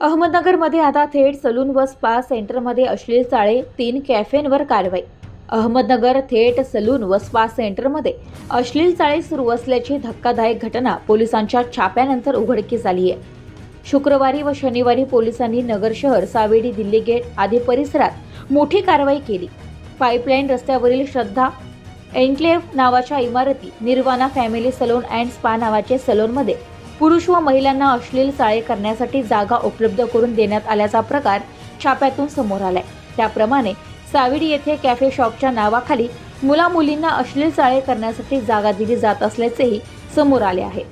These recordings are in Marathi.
अहमदनगरमध्ये आता थेट सलून व स्पा सेंटरमध्ये अश्लील चाळे तीन कॅफेंवर कारवाई. अहमदनगर थेट सलून व स्पा सेंटरमध्ये अश्लील चाळे सुरू असल्याची धक्कादायक घटना पोलिसांच्या छाप्यानंतर उघडकीस आली आहे. शुक्रवारी व शनिवारी पोलिसांनी नगर शहर सावेडी दिल्ली गेट आदी परिसरात मोठी कारवाई केली. पाईपलाईन रस्त्यावरील श्रद्धा एन्क्लेव्ह नावाच्या इमारती Nirvana family salon and spa नावाचे सलोनमध्ये पुरुष व महिलांना अश्लील चाळे करण्यासाठी जागा उपलब्ध करून देण्यात आल्याचा प्रकार छाप्यातून समोर आलाय. त्याप्रमाणे साविडी येथे कॅफे शॉपच्या नावाखाली मुला मुलींना अश्लील चाळे करण्यासाठी जागा दिली जात असल्याचेही समोर आले आहे.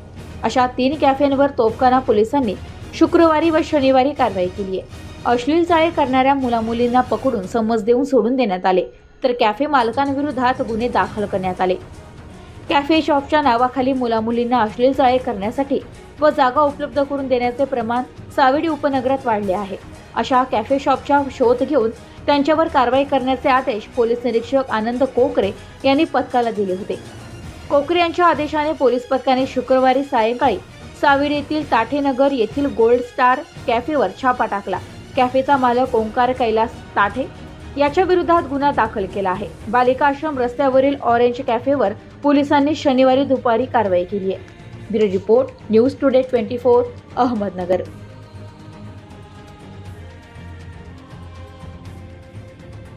अशा तीन कॅफेंवर तोफखाना पोलिसांनी शुक्रवारी व शनिवारी कारवाई केली आहे. अश्लील चाळे करणाऱ्या मुलामुलींना पकडून समज देऊन सोडून देण्यात आले तर कॅफे मालकांविरोधात गुन्हे दाखल करण्यात आले. कॅफे शॉपच्या नावाखाली मुलामुलींना अश्लील चाळे करण्यासाठी व जागा उपलब्ध करून देण्याचे प्रमाण सावेडी उपनगरात वाढले आहे. अशा कॅफे शॉपच्या शोध घेऊन त्यांच्यावर कारवाई करण्याचे आदेश पोलीस निरीक्षक आनंद कोकरे यांनी पथकाला दिले होते. कोकरे यांच्या आदेशाने पोलीस पथकाने शुक्रवारी सायंकाळी सावेडी येथील ताठेनगर येथील गोल्ड स्टार कॅफेवर छापा टाकला. कॅफेचा मालक ओंकार कैलास ताठे याच्या विरोधात गुन्हा दाखल केला आहे. बालिका आश्रम रस्त्यावरील ऑरेंज कॅफेवर पोलिसांनी शनिवारी दुपारी कारवाई केली आहे. Bureau report news today twenty four Ahmednagar.